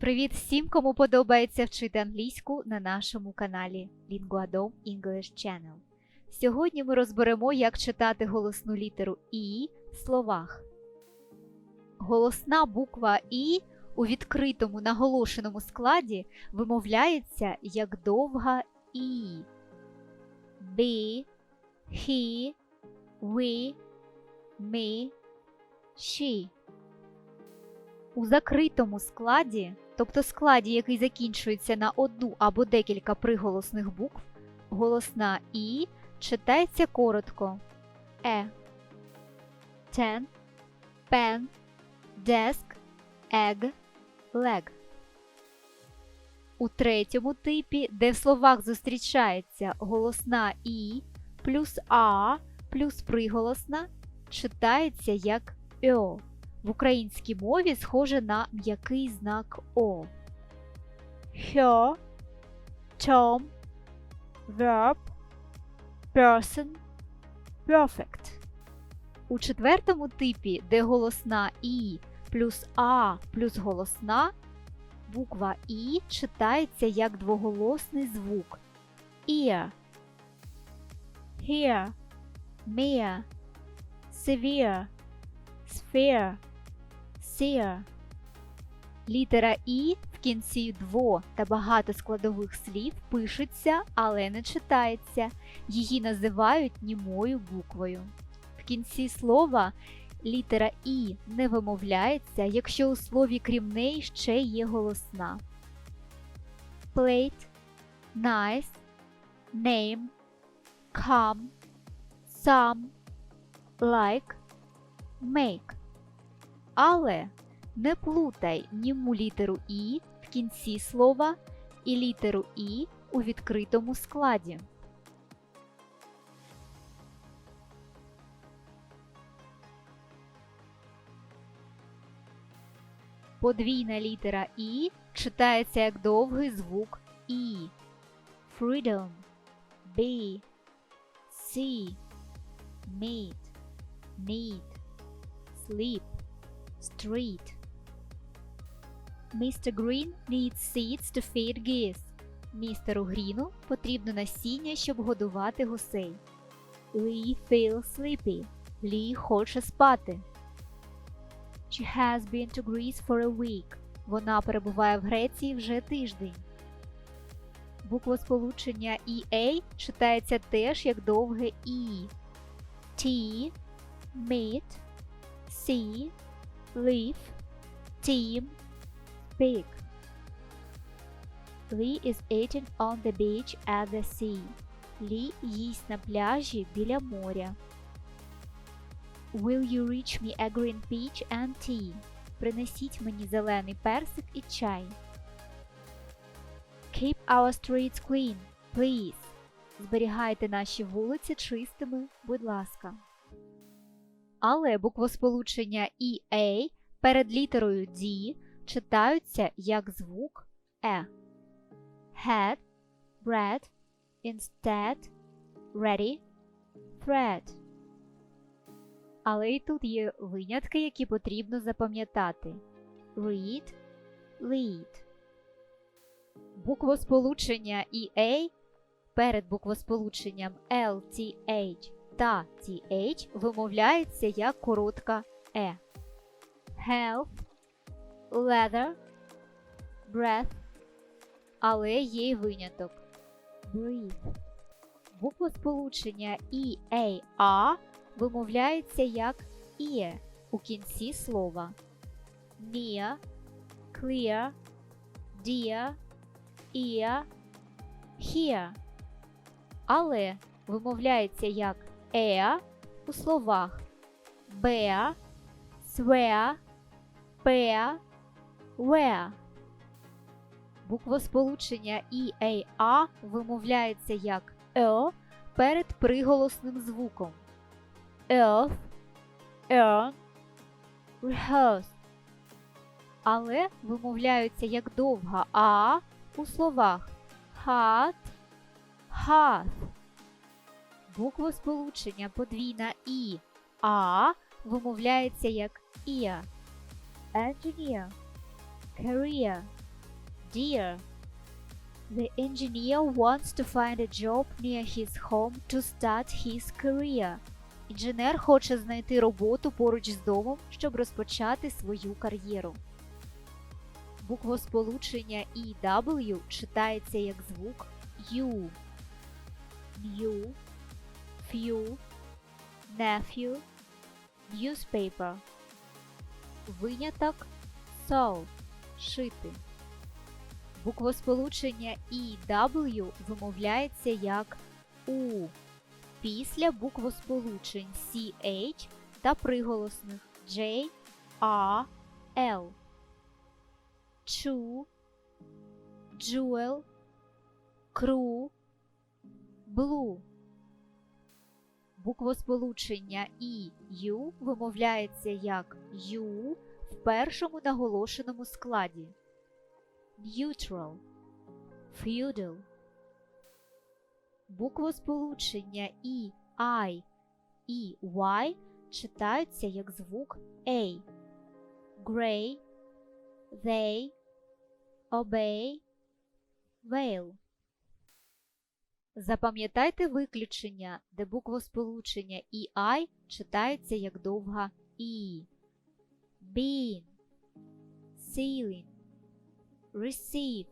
Привіт всім, кому подобається вчити англійську на нашому каналі Linguadom English Channel. Сьогодні ми розберемо, як читати голосну літеру І в словах. Голосна буква І у відкритому наголошеному складі вимовляється як довга І. Be, he, we, me, she. У закритому складі, тобто складі, який закінчується на одну або декілька приголосних букв, голосна І читається коротко Е. Ten, pen, desk, egg, leg. У третьому типі, де в словах зустрічається голосна І плюс А плюс приголосна, читається як О. В українській мові схоже на м'який знак О. Her, Tom, verb, person, perfect. У четвертому типі, де голосна І плюс А плюс голосна, буква І читається як двоголосний звук. Ear, here, mere, severe, sphere, seer. Літера І в кінці дво та багато складових слів пишеться, але не читається. Її називають німою буквою. В кінці слова літера І не вимовляється, якщо у слові крім неї ще є голосна. Plate, nice, name, come, some, like, make. Але не плутай німу літеру І в кінці слова і літеру І у відкритому складі. Подвійна літера І читається як довгий звук І. Freedom, be, see, meet, need, sleep, street. Mr. Green needs seeds to feed geese. Містеру Гріну потрібно насіння, щоб годувати гусей. Lee feels sleepy. Лі хоче спати. She has been to Greece for a week. Вона перебуває в Греції вже тиждень. Буквосполучення EA читається теж як довге І. Tea, meet, see, leaf, team, speak. Lee is eating on the beach at the sea. Лі їсть на пляжі біля моря. Will you reach me a green peach and tea? Принесіть мені зелений персик і чай. Keep our streets clean, please. Зберігайте наші вулиці чистими, будь ласка. Але буквосполучення EA перед літерою D читаються як звук Е. Had, bread, instead, ready, thread. Але і тут є винятки, які потрібно запам'ятати. Read, lead. Буквосполучення EA перед буквосполученням LTH та TH вимовляється як коротка Е. Health, leather, breath, але є й виняток. Breathe. Буквосполучення EAA вимовляється як «іє» у кінці слова. Near, clear, dear, ear, here. Але вимовляється як «еа» у словах bear, swear, pair, where. Буквосполучення EAA вимовляється як «е» перед приголосним звуком. Earth, earn, rehearse. Але вимовляються як довга А у словах hat, hath. Буквосполучення подвійна І А вимовляється як ear. Engineer, career, Dear, the engineer wants to find a job near his home to start his career. Інженер хоче знайти роботу поруч з домом, щоб розпочати свою кар'єру. Буквосполучення EW читається як звук U. New, few, nephew, newspaper. Виняток sew – шити. Буквосполучення EW вимовляється як У після буквосполучень CH та приголосних J, R, L. Chew, jewel, crew, blue. Буквосполучення І, Ю вимовляється як Ю в першому наголошеному складі. Neutral, feudal. Буквосполучення І, I і Y читаються як звук A. Gray, they, obey, veil. Запам'ятайте виключення, де буквосполучення EI читається як довга І. Been, ceiling, receive.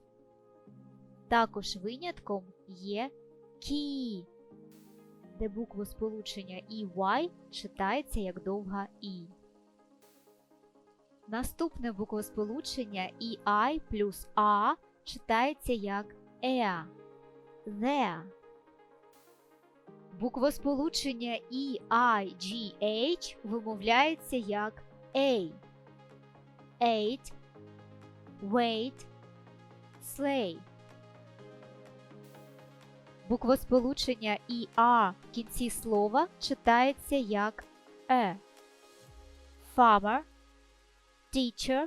Також винятком є key, де буквосполучення EY читається як довга І. Наступне буквосполучення EI плюс A читається як EA. There. Буквосполучення EIGH вимовляється як A. Eight, wait, slay. Буквосполучення ER в кінці слова читається як E. Farmer, teacher,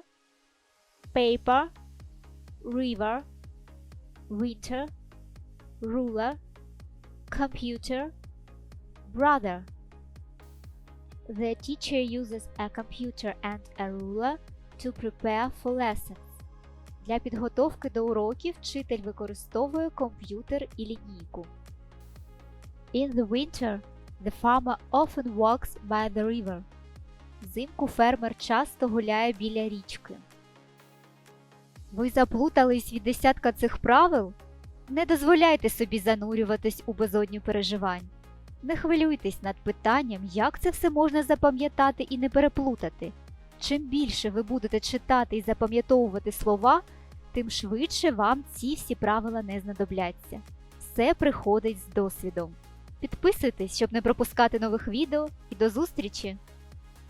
paper, river, winter, ruler, computer, brother. The teacher uses a computer and a ruler to prepare for lessons. Для підготовки до уроків вчитель використовує комп'ютер і лінійку. In the winter, the farmer often walks by the river. Взимку фермер часто гуляє біля річки. Ви заплутались від десятка цих правил? Не дозволяйте собі занурюватись у безодню переживань. Не хвилюйтесь над питанням, як це все можна запам'ятати і не переплутати. Чим більше ви будете читати і запам'ятовувати слова, тим швидше вам ці всі правила не знадобляться. Все приходить з досвідом. Підписуйтесь, щоб не пропускати нових відео, і до зустрічі!